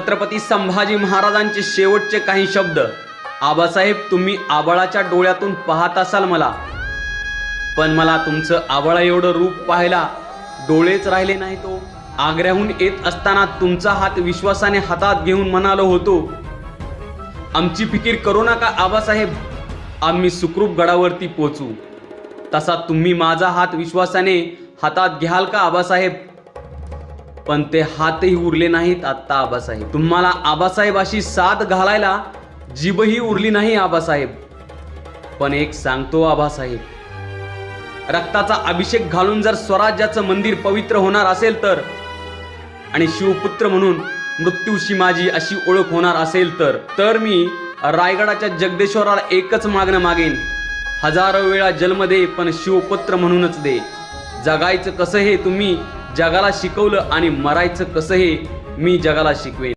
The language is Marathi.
छत्रपती संभाजी महाराजांचे शेवटचे काही शब्द. आबासाहेब तुम्ही आबाळाच्या डोळ्यातून पाहत असाल मला. पण मला तुमचं आबाळा एवढं रूप पाहायला डोळेच राहिले नाही तो. आग्र्याहून येत असताना तुमचा हात विश्वासाने हातात घेऊन म्हणालो होतो आमची फिकीर करू नका आबासाहेब. आम्ही सुखरूप गडावरती पोचू तसा तुम्ही माझा हात विश्वासाने हातात घ्याल का आबासाहेब? पण ते हातही उरले नाहीत आत्ता आबासाहेब. तुम्हाला आबासाहेब अशी साथ घालायला जीभही उरली नाही आबासाहेब. पण एक सांगतो आबासाहेब रक्ताचा अभिषेक घालून जर स्वराज्याचं मंदिर पवित्र होणार असेल तर आणि शिवपुत्र म्हणून मृत्यूशी माझी अशी ओळख होणार असेल तर तर मी रायगडाच्या जगदेश्वराला एकच मागणं मागेन. हजारो वेळा जन्म दे पण शिवपुत्र म्हणूनच दे. जगायचं कसं हे तुम्ही जगाला शिकवलं आणि मरायचं कसं हे मी जगाला शिकवेन.